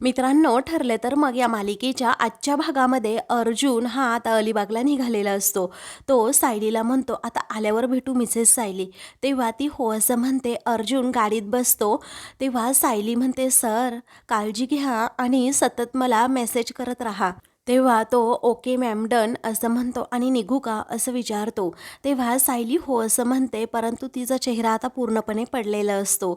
मित्रांनो ठरले तर मग या मालिकेच्या आजच्या भागामध्ये अर्जुन हा आता अलिबागला निघालेला असतो. तो सायलीला म्हणतो आता आल्यावर भेटू मिसेस सायली. तेव्हा ती हो असं म्हणते अर्जुन गाडीत बसतो. तेव्हा सायली म्हणते सर काळजी घ्या आणि सतत मला मेसेज करत राहा. तेव्हा तो ओके मॅम डन असं म्हणतो आणि निघू का असं विचारतो. तेव्हा सायली हो असं म्हणते परंतु तिचा चेहरा आता पूर्णपणे पडलेला असतो.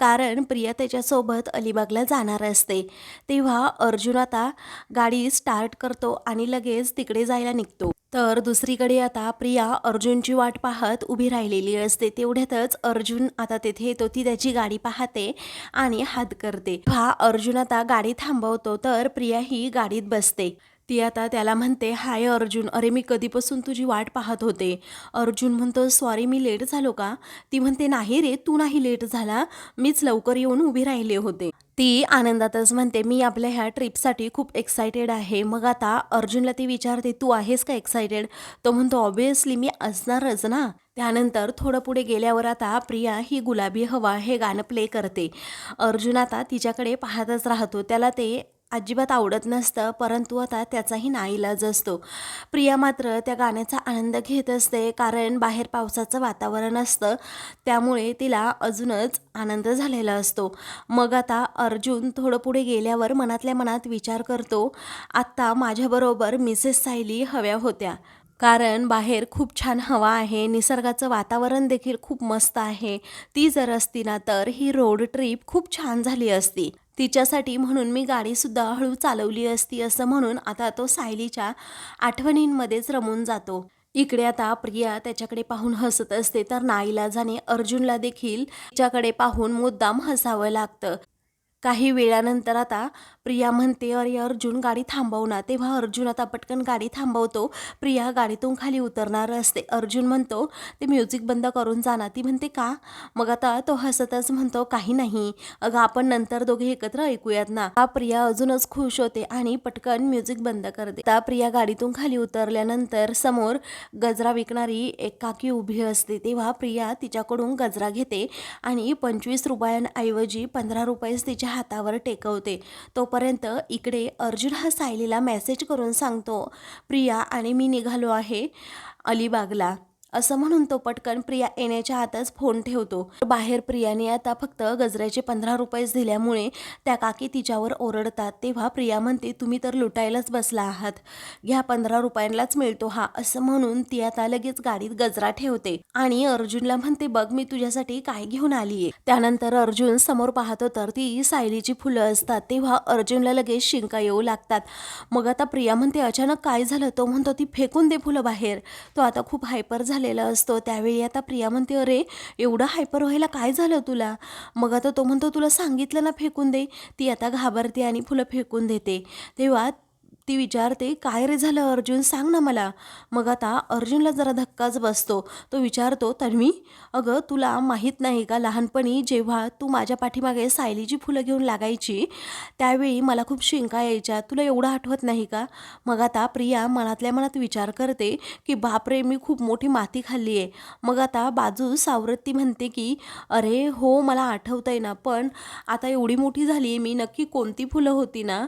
कारण प्रिया त्याच्यासोबत अलिबागला जाणार असते. तेव्हा अर्जुन आता गाडी स्टार्ट करतो आणि लगेच तिकडे जायला निघतो. तर दुसरीकडे आता प्रिया अर्जुनची वाट पाहत उभी राहिलेली असते. तेवढ्यातच अर्जुन आता तेथे येतो. ती त्याची गाडी पाहते आणि हात करते. हा अर्जुन आता गाडी थांबवतो तर प्रिया ही गाडीत बसते. ती आता त्याला म्हणते हाय अर्जुन अरे मी कधीपासून तुझी वाट पाहत होते. अर्जुन म्हणतो सॉरी मी लेट झालो का? ती म्हणते नाही रे तू नाही लेट झाला. मीच लवकर येऊन उभी राहिले होते. ती आनंदातच म्हणते मी आपल्या ह्या ट्रिपसाठी खूप एक्सायटेड आहे. मग आता अर्जुनला ती विचारते तू आहेस का एक्सायटेड तो म्हणतो ऑब्वियसली मी असणारच ना. त्यानंतर थोडं पुढे गेल्यावर आता प्रिया ही गुलाबी हवा हे गाणं प्ले करते. अर्जुन आता तिच्याकडे पाहतच राहतो. त्याला ते अजिबात आवडत नसतं परंतु आता त्याचाही नाईलाज असतो. प्रिया मात्र त्या गाण्याचा आनंद घेत असते कारण बाहेर पावसाचं वातावरण असतं त्यामुळे तिला अजूनच आनंद झालेला असतो. मग आता अर्जुन थोडं पुढे गेल्यावर मनातल्या मनात विचार करतो आत्ता माझ्याबरोबर मिसेस सायली हव्या होत्या. कारण बाहेर खूप छान हवा आहे निसर्गाचं वातावरण देखील खूप मस्त आहे. ती जर असती ना तर ही रोड ट्रिप खूप छान झाली असती. तिच्यासाठी म्हणून मी गाडीसुद्धा हळू चालवली असती असं म्हणून आता तो सायलीच्या आठवणींमध्येच रमून जातो. इकडे आता प्रिया त्याच्याकडे पाहून हसत असते तर नाईलाजाने अर्जुनला देखील तिच्याकडे पाहून मुद्दाम हसावं लागतं. काही वेळानंतर आता प्रिया म्हणते अरे अर्जुन गाडी थांबव ना. तेव्हा अर्जुन आता पटकन गाडी थांबवतो. प्रिया गाडीतून खाली उतरणार असते. अर्जुन म्हणतो ते म्युझिक बंद करून जाणार ती म्हणते का? मग आता तो हसतच म्हणतो काही नाही. अगं आपण नंतर दोघे एकत्र ऐकूयात ना. हा प्रिया अजूनच खुश होते आणि पटकन म्युझिक बंद करते. आता प्रिया गाडीतून खाली उतरल्यानंतर समोर गजरा विकणारी एक काकी उभी असते. तेव्हा प्रिया तिच्याकडून गजरा घेते आणि पंचवीस रुपयांऐवजी पंधरा रुपयेच तिच्या हातावर टेकवते. तोपर्यंत इकडे अर्जुन हा सायलीला मेसेज करून सांगतो प्रिया आणि मी निघालो आहे अलिबागला. असं म्हणून तो पटकन प्रिया येण्याच्या आतच फोन ठेवतो. बाहेर प्रियाने आता फक्त गजऱ्याचे पंधरा रुपयेच दिल्यामुळे त्या काकी तिच्यावर ओरडतात. तेव्हा प्रिया म्हणते तुम्ही तर लुटायलाच बसला आहात. घ्या पंधरा रुपयांलाच मिळतो हा असं म्हणून ती आता लगेच गाडीत गजरा ठेवते. आणि अर्जुनला म्हणते बघ मी तुझ्यासाठी काय घेऊन आलीये. त्यानंतर अर्जुन समोर पाहतो तर ती सायलीची फुलं असतात. तेव्हा अर्जुनला लगेच शिंका येऊ लागतात. मग आता प्रिया म्हणते अचानक काय झालं? तो म्हणतो ती फेकून दे फुलं बाहेर. तो आता खूप हायपर झाला झालेला असतो. त्यावेळी आता प्रिया म्हणते अरे एवढं हायपर व्हायला काय झालं तुला? मग आता तो म्हणतो तुला सांगितलं ना फेकून दे. ती आता घाबरते आणि फुलं फेकून देते. तेव्हा ती विचारते काय रे झालं अर्जुन? सांग ना मला. मग आता अर्जुनला जरा धक्काच बसतो. तो विचारतो तन्वी अगं तुला माहीत नाही का लहानपणी जेव्हा तू माझ्या पाठीमागे सायलीची फुलं घेऊन लागायची त्यावेळी मला खूप शिंका यायच्या. तुला एवढं आठवत नाही का? मग आता प्रिया मनातल्या मनात विचार करते की बापरे मी खूप मोठी माती खाल्ली आहे मग आता बाजू सावरती म्हणते की अरे हो मला आठवतं आहे ना पण आता एवढी मोठी झाली आहे मी नक्की कोणती फुलं होती ना?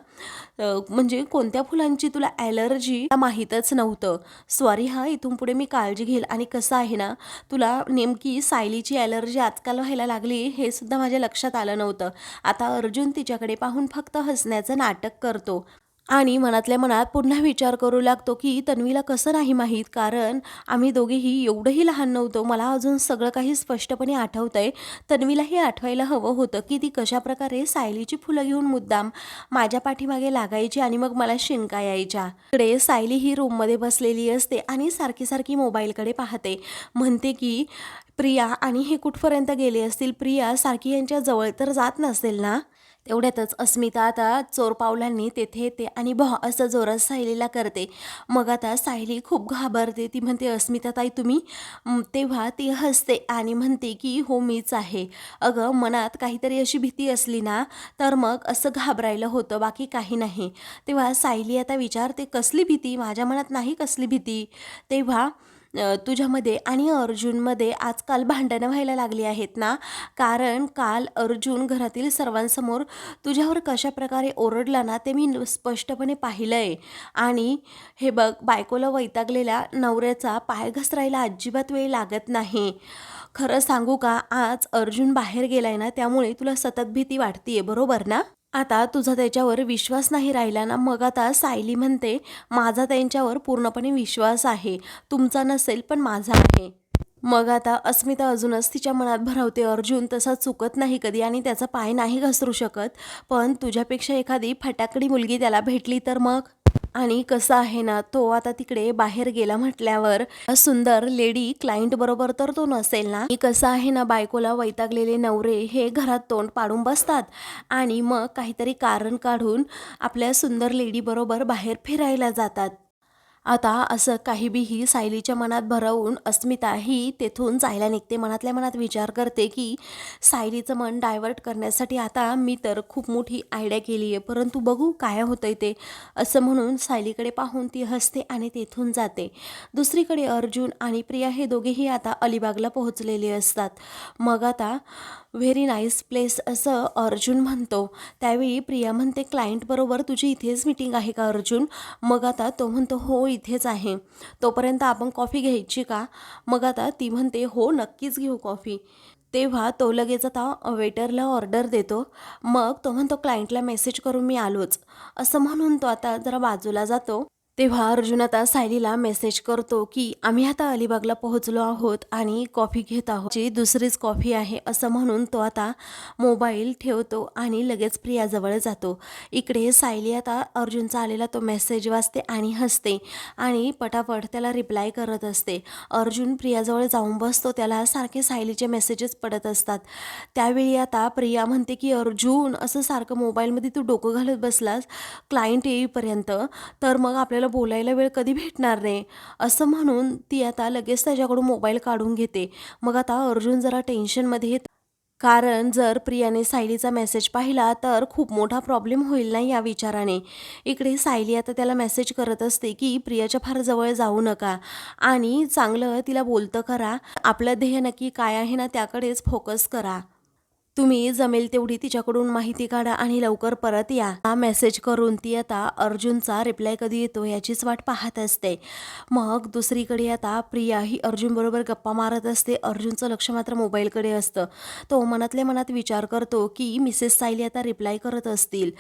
म्हणजे कोणत्या फुलांची तुला ॲलर्जी? माहीतच नव्हतं. सॉरी हा इथून पुढे मी काळजी घेईल. आणि कसं आहे ना तुला नेमकी सायलीची ॲलर्जी आजकाल व्हायला लागली हे सुद्धा माझ्या लक्षात आलं नव्हतं. आता अर्जुन तिच्याकडे पाहून फक्त हसण्याचं नाटक करतो. आणि मनातल्या मनात पुन्हा विचार करू लागतो की तन्वीला कसं नाही माहीत? कारण आम्ही दोघेही एवढंही लहान नव्हतो. मला अजून सगळं काही स्पष्टपणे आठवतंय. तन्वीलाही आठवायला हवं होतं की ती कशाप्रकारे सायलीची फुलं घेऊन मुद्दाम माझ्या पाठीमागे लागायची आणि मग मला शिंका यायच्या इकडे सायली ही रूममध्ये बसलेली असते आणि सारखी सारखी मोबाईलकडे पाहते. म्हणते की प्रिया आणि हे कुठपर्यंत गेले असतील? प्रिया सारखी यांच्या जवळ तर जात नसेल ना? तेवढ्यातच अस्मिता आता चोर पावलांनी तेथे येते आणि भॉ असं जोरात सायलीला करते. मग आता सायली खूप घाबरते. ती म्हणते अस्मिता ताई तुम्ही? तेव्हा ती हसते आणि म्हणते की हो मीच आहे. अगं मनात काहीतरी अशी भीती असली ना तर मग असं घाबरायला होतं बाकी काही नाही. तेव्हा सायली आता विचारते कसली भीती? माझ्या मनात नाही कसली भीती? तेव्हा तुझ्यामध्ये आणि अर्जुनमध्ये आजकाल भांडणं व्हायला लागली आहेत ना? कारण काल अर्जुन घरातील सर्वांसमोर तुझ्यावर कशा प्रकारे ओरडला ना ते मी न- स्पष्टपणे पाहिलं आहे आणि हे बघ बायकोला वैतागलेल्या नवऱ्याचा पाय घसरायला अजिबात वेळ लागत नाही. खरं सांगू का आज अर्जुन बाहेर गेलाय ना त्यामुळे तुला सतत भीती वाटते आहे बरोबर ना? आता तुझा त्याच्यावर विश्वास नाही राहिला ना मग आता सायली म्हणते माझा त्यांच्यावर पूर्णपणे विश्वास आहे. तुमचा नसेल पण माझा आहे. मग आता अस्मिता अजूनच तिच्या मनात भरवते अर्जुन तसा चुकत नाही कधी आणि त्याचा पाय नाही घसरू शकत. पण तुझ्यापेक्षा एखादी फटाकडी मुलगी त्याला भेटली तर मग? आणि कसं आहे ना तो आता तिकडे बाहेर गेला म्हटल्यावर सुंदर लेडी क्लायंट बरोबर तर तो नसेल ना? कसं आहे ना बायकोला वैतागलेले नवरे हे घरात तोंड पाडून बसतात. आणि मग काहीतरी कारण काढून आपल्या सुंदर लेडी बरोबर बाहेर फिरायला जातात. आता असं काही बीही सायलीच्या मनात भरवून अस्मिता ही तेथून जायला निघते. मनातल्या मनात विचार करते की सायलीचं मन डायव्हर्ट करण्यासाठी आता मी तर खूप मोठी आयडिया केली आहे. परंतु बघू काय होतंय ते. असं म्हणून सायलीकडे पाहून ती हसते आणि तेथून जाते. दुसरीकडे अर्जुन आणि प्रिया हे दोघेही आता अलिबागला पोहोचलेले असतात. मग आता व्हेरी नाईस प्लेस असं अर्जुन म्हणतो. त्यावेळी प्रिया म्हणते क्लायंटबरोबर तुझी इथेच मीटिंग आहे का अर्जुन? मग आता तो म्हणतो हो इथेच आहे. तोपर्यंत आपण कॉफी घ्यायची का? मग आता ती म्हणते हो नक्कीच घेऊ कॉफी. तेव्हा तो लगेच आता वेटरला ऑर्डर देतो. मग तो म्हणतो क्लायंटला मेसेज करून मी आलोच. असं म्हणून तो आता जरा बाजूला जातो. तेव्हा अर्जुन आता सायलीला मेसेज करतो की आम्ही आता अलिबागला पोहोचलो आहोत आणि कॉफी घेत आहोत. जी दुसरीच कॉफी आहे असं म्हणून तो आता मोबाईल ठेवतो आणि लगेच प्रियाजवळ जातो. इकडे सायली आता अर्जुनचा आलेला तो मेसेज वाचते आणि हसते आणि पटापट त्याला रिप्लाय करत असते. अर्जुन प्रियाजवळ जाऊन बसतो. त्याला सारखे सायलीचे मेसेजेस पडत असतात. त्यावेळी आता प्रिया म्हणते की अर्जुन असं सारखं मोबाईलमध्ये तू डोकं घालत बसलास? क्लायंट येईपर्यंत. तर मग आपल्याला बोलायला वेळ कधी भेटणार नाही. असं म्हणून ती आता लगेच त्याच्याकडून मोबाईल काढून घेते. मग आता अर्जुन जरा टेन्शनमध्ये येत कारण जर प्रियाने सायलीचा मेसेज पाहिला तर खूप मोठा प्रॉब्लेम होईल ना या विचाराने. इकडे सायली आता त्याला मेसेज करत असते की प्रियाच्या फार जवळ जाऊ नका. आणि चांगलं तिला बोलतं करा. आपलं ध्येय नक्की काय आहे ना त्याकडेच फोकस करा. तुम्ही जमेल तेवढी तिच्याकडून माहिती काढा आणि लवकर परत या. हा मेसेज करून ती आता अर्जुनचा रिप्लाय कधी येतो याचीच वाट पाहत असते. मग दुसरीकडे आता प्रिया ही अर्जुन बरोबर गप्पा मारत असते. अर्जुनचं लक्ष मात्र मोबाईलकडे असतं. तो मनातल्या मनात विचार करतो की मिसेस सायली आता रिप्लाय करत असतील.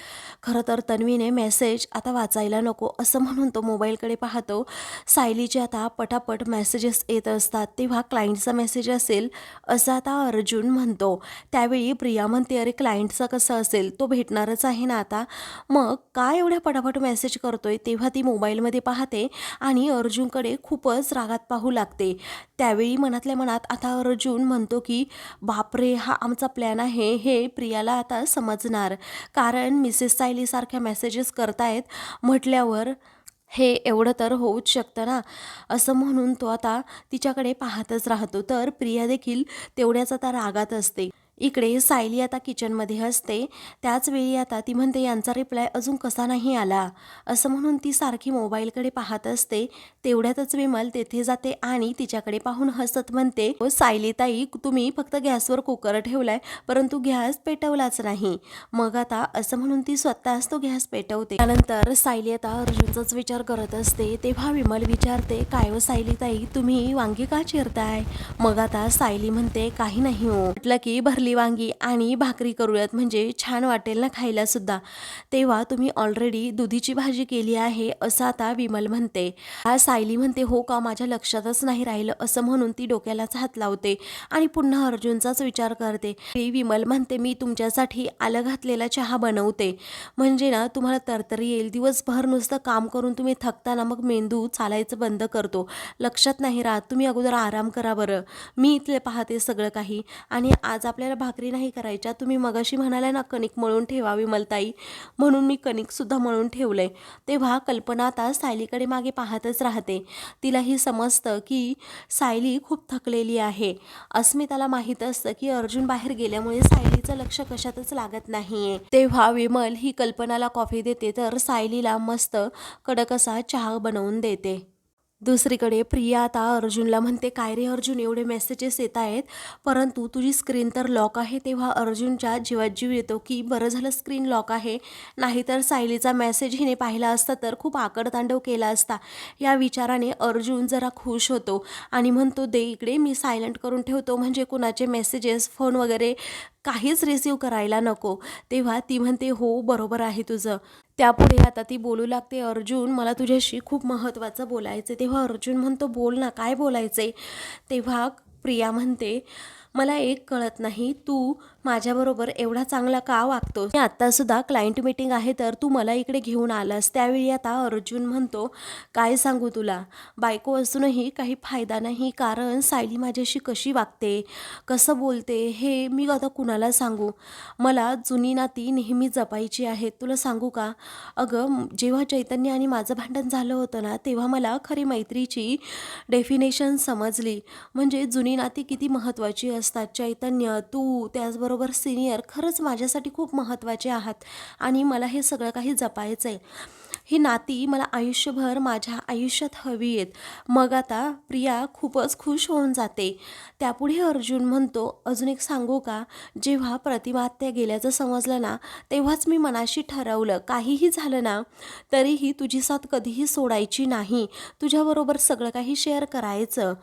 खरं तर तन्वीने मेसेज आता वाचायला नको असं म्हणून तो मोबाईलकडे पाहतो. सायलीचे आता पटापट मेसेजेस येत असतात. तेव्हा क्लायंटचा मेसेज असेल असं आता अर्जुन म्हणतो. त्यावेळी प्रिया म्हणते अरे क्लायंटचा कसं असेल? तो भेटणारच आहे ना आता. मग काय एवढ्या पटापट मेसेज करतोय? तेव्हा ती मोबाईलमध्ये पाहते आणि अर्जुनकडे खूपच रागात पाहू लागते. त्यावेळी मनातल्या मनात आता अर्जुन म्हणतो की बापरे हा आमचा प्लॅन आहे. हे प्रियाला आता समजणार. कारण मिसेस सायलीसारख्या मेसेजेस करतायत म्हटल्यावर हे एवढं तर होऊच शकतं ना? असं म्हणून तो आता तिच्याकडे पाहतच राहतो. तर प्रिया देखील तेवढ्याच आता रागात असते. इकडे सायली आता किचनमध्ये असते. त्याच वेळी आता ती म्हणते यांचा रिप्लाय अजून कसा नाही आला? असं म्हणून ती सारखी मोबाईलकडे पाहत असते. तेवढ्यातच विमल तेथे जाते आणि तिच्याकडे पाहून हसत म्हणते सायलीताई सायली ताई तुम्ही फक्त गॅसवर कुकर ठेवलाय परंतु गॅस पेटवलाच नाही. मग आता असं म्हणून ती स्वतःच तो गॅस पेटवते. त्यानंतर सायली आता अर्जुनचाच विचार करत असते. तेव्हा विमल विचारते काय हो सायली ताई तुम्ही वांगी का चिरताय? मग आता सायली म्हणते काही नाही हो. म्हटलं की भरली वांगी आणि भाकरी करूयात. म्हणजे छान वाटेल ना खायलासुद्धा. तेव्हा तुम्ही ऑलरेडी दुधीची भाजी केली आहे असं आता विमल म्हणते. हा सायली म्हणते हो का माझ्या लक्षातच नाही राहिलं असं म्हणून ती डोक्यालाच हात लावते आणि पुन्हा अर्जुनचाच विचार करते. ती विमल म्हणते मी तुमच्यासाठी आलं घातलेला चहा बनवते. म्हणजे ना तुम्हाला तरतरी येईल. दिवसभर नुसतं काम करून तुम्ही थकताना मग मेंदू चालायचं बंद करतो. लक्षात नाही राहत. तुम्ही अगोदर आराम करा बरं. मी इथले पाहते सगळं काही. आणि आज आपल्याला भाकरी नाही करायच्या. तुम्ही मगाशी म्हणाल्या ना कणिक मळून ठेवा विमलताई म्हणून मी कणिकसुद्धा मळून ठेवलंय. तेव्हा कल्पना आता सायलीकडे मागे पाहतच राहते. तिलाही समजतं की सायली खूप थकलेली आहे. अस्मिताला माहीत असतं की अर्जुन बाहेर गेल्यामुळे सायलीचं लक्ष कशातच लागत नाहीये. तेव्हा विमल ही कल्पनाला कॉफी देते तर सायलीला मस्त कडक असा चहा बनवून देते. दुसरीकडे प्रिया आता अर्जुनला म्हणते काय रे अर्जुन एवढे मेसेजेस येत आहेत. परंतु तुझी स्क्रीन तर लॉक आहे. तेव्हा अर्जुनच्या जीवात जीव येतो की बरं झालं स्क्रीन लॉक आहे. नाहीतर सायलीचा मेसेज हिने पाहिला असता तर खूप आकडतांडव केला असता. या विचाराने अर्जुन जरा खुश होतो आणि म्हणतो दे इकडे मी सायलेंट करून ठेवतो. म्हणजे कुणाचे मेसेजेस फोन वगैरे काहीच रिसीव करायला नको. तेव्हा ती म्हणते हो बरोबर आहे तुझं. त्यापुढे आता ती बोलू लागते अर्जुन मला तुझ्याशी खूप महत्त्वाचं बोलायचं आहे तेव्हा अर्जुन म्हणतो बोल ना काय बोलायचं आहे तेव्हा प्रिया म्हणते मला एक कळत नाही तू माझ्याबरोबर एवढा चांगला का वागतोस मी आत्तासुद्धा क्लायंट मीटिंग आहे तर तू मला इकडे घेऊन आलास. त्यावेळी आता अर्जुन म्हणतो काय सांगू तुला? बायको असूनही काही फायदा नाही कारण सायली माझ्याशी कशी वागते? कसं बोलते? हे मी आता कुणाला सांगू? मला जुनी नाती नेहमी जपायची आहेत. तुला सांगू का? अगं जेव्हा चैतन्य आणि माझं भांडण झालं होतं ना तेव्हा मला खरी मैत्रीची डेफिनेशन समजली. म्हणजे जुनी नाती किती महत्त्वाची असतात. चैतन्य तू त्याचबरोबर सिनियर खरंच माझ्यासाठी खूप महत्त्वाचे आहात आणि मला हे सगळं काही जपायचं आहे ही नाती मला आयुष्यभर माझ्या आयुष्यात हवी आहेत. मग आता प्रिया खूपच खुश होऊन जाते. त्यापुढे अर्जुन म्हणतो अजून एक सांगू का? जेव्हा प्रतिमात्या गेल्याचं समजलं ना तेव्हाच मी मनाशी ठरवलं. काहीही झालं ना तरीही तुझी साथ कधीही सोडायची नाही. तुझ्याबरोबर सगळं काही शेअर करायचं.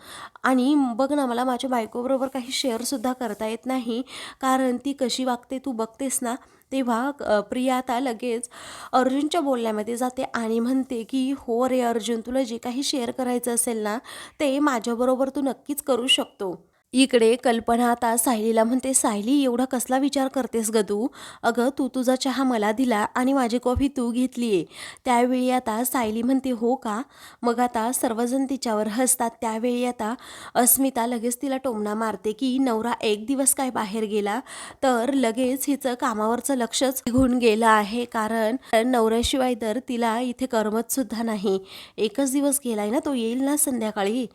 आणि बघ ना मला माझ्या बायकोबरोबर काही शेअरसुद्धा करता येत नाही. कारण ती कशी वागते तू बघतेस ना तेव्हा प्रिया आता लगेच अर्जुनच्या बोलण्यामध्ये जाते आणि म्हणते की हो रे अर्जुन तुला जे काही शेअर करायचं असेल ना ते माझ्याबरोबर तू नक्कीच करू शकतो. इकडे कल्पना आता सायलीला म्हणते सायली एवढा कसला विचार करतेस ग तू? अगं तू तुझा चहा मला दिला आणि माझी कॉफी तू घेतली आहे त्यावेळी आता सायली म्हणते हो का? मग आता सर्वजण तिच्यावर हसतात. त्यावेळी आता अस्मिता लगेच तिला टोमणा मारते की नवरा एक दिवस काय बाहेर गेला? तर लगेच हिचं कामावरचं लक्षच निघून गेलं आहे कारण नवऱ्याशिवाय तर तिला इथे करमत सुद्धा नाही. एकच दिवस गेलाय ना तो येईल ना संध्याकाळी?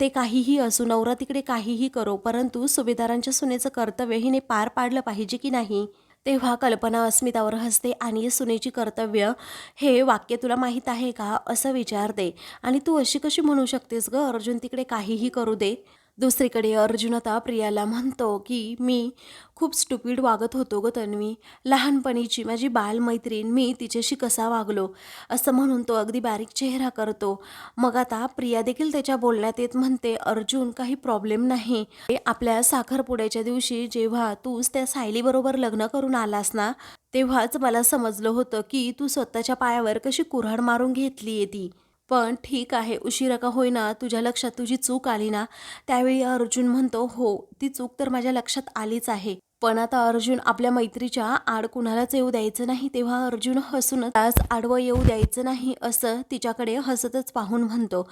ते काहीही असू नवरा तिकडे काहीही करो परंतु सुभेदारांच्या सुनेचं कर्तव्य हिने पार पाडलं पाहिजे की नाही? तेव्हा कल्पना अस्मितावर हसते आणि सुनेची कर्तव्य हे वाक्य तुला माहीत आहे का? असं विचारते. आणि तू अशी कशी म्हणू शकतेस ग? अर्जुन तिकडे काहीही करू दे. दुसरीकडे अर्जुन आता प्रियाला म्हणतो की मी खूप स्टुपिड वागत होतो ग तन्वी. लहानपणीची माझी बालमैत्रीण मी तिच्याशी कसा वागलो? असं म्हणून तो अगदी बारीक चेहरा करतो. मग आता प्रिया देखील त्याच्या बोलण्यात येत म्हणते अर्जुन काही प्रॉब्लेम नाही. आपल्या साखरपुड्याच्या दिवशी जेव्हा तूच त्या सायलीबरोबर लग्न करून आलास ना तेव्हाच मला समजलं होतं की तू स्वतःच्या पायावर कशी कुऱ्हाड मारून घेतली आहे ती. पण ठीक आहे उशिरा का होईना तुझ्या लक्षात तुझी चूक आली ना? त्यावेळी अर्जुन म्हणतो हो ती चूक तर माझ्या लक्षात आलीच आहे. पण आता अर्जुन आपल्या मैत्रीच्या आड कुणालाच येऊ द्यायचं नाही तेव्हा अर्जुन हसूनच त्यास आडवं येऊ द्यायचं नाही असं तिच्याकडे हसतच पाहून म्हणतो.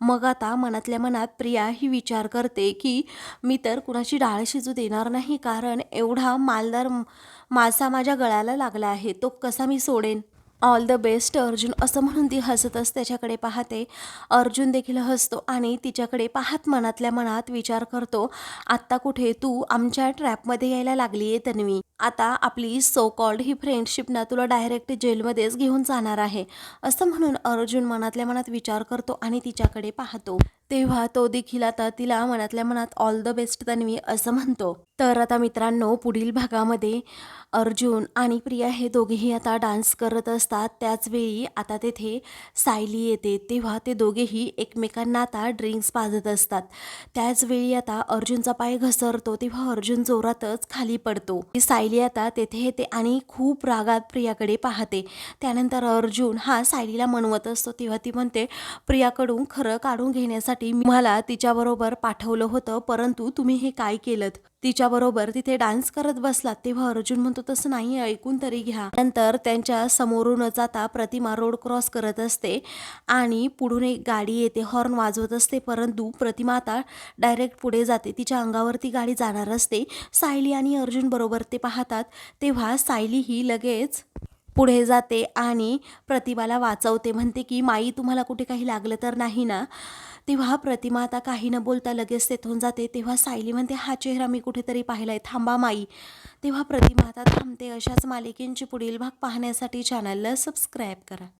मग आता मनातल्या मनात प्रिया ही विचार करते की मी तर कुणाची डाळ शिजू देणार नाही कारण एवढा मालदार मासा माझ्या गळ्याला लागला आहे तो कसा मी सोडेन? All the best Arjun. असं म्हणून ती हसतच त्याच्याकडे पाहते. अर्जुन देखील हसतो आणि तिच्याकडे पाहत मनातल्या मनात विचार करतो आत्ता कुठे तू? आमच्या ट्रॅपमध्ये यायला लागली आहे तन्वी. आता आपली सो कॉल्ड ही फ्रेंडशिप ना तुला डायरेक्ट जेलमध्येच घेऊन जाणार आहे. असं म्हणून अर्जुन मनातल्या मनात विचार करतो आणि तिच्याकडे पाहतो. तेव्हा तो देखील आता तिला मनातल्या मनात ऑल द बेस्ट तन्वी असं म्हणतो. तर आता मित्रांनो पुढील भागामध्ये अर्जुन आणि प्रिया हे दोघेही आता डान्स करत असतात. त्याचवेळी आता तेथे सायली येते. तेव्हा ते दोघेही एकमेकांना आता ड्रिंक्स पाजत असतात. त्याचवेळी आता अर्जुनचा पाय घसरतो. तेव्हा अर्जुन जोरातच खाली पडतो. ती सायली आता तेथे येते आणि खूप रागात प्रियाकडे पाहते. त्यानंतर अर्जुन हा सायलीला म्हणवत असतो. तेव्हा ती म्हणते प्रियाकडून खरं काढून घेण्यासाठी मी मला तिच्याबरोबर पाठवलं होतं परंतु तुम्ही हे काय केलं तिच्याबरोबर तिथे डान्स करत बसलात तेव्हा अर्जुन म्हणतो तसं नाही ऐकून तरी घ्या. नंतर त्यांच्या समोरून जाता प्रतिमा रोड क्रॉस करत असते आणि पुढून एक गाडी येते हॉर्न वाजवत असते परंतु प्रतिमा आता डायरेक्ट पुढे जाते. तिच्या अंगावरती गाडी जाणार असते. सायली आणि अर्जुन बरोबर ते पाहतात तेव्हा सायली ही लगेच पुढे जाते आणि प्रतिभाला वाचवते. म्हणते की माई तुम्हाला कुठे काही लागलं तर नाही ना? तेव्हा प्रतिमा आता काही न बोलता लगेच तेथून जाते. तेव्हा सायली म्हणते हा चेहरा मी कुठेतरी पाहिला आहे थांबा माई. तेव्हा प्रतिमा आता थांबते. अशाच मालिकेंची पुढील भाग पाहण्यासाठी चॅनलला सबस्क्राईब करा.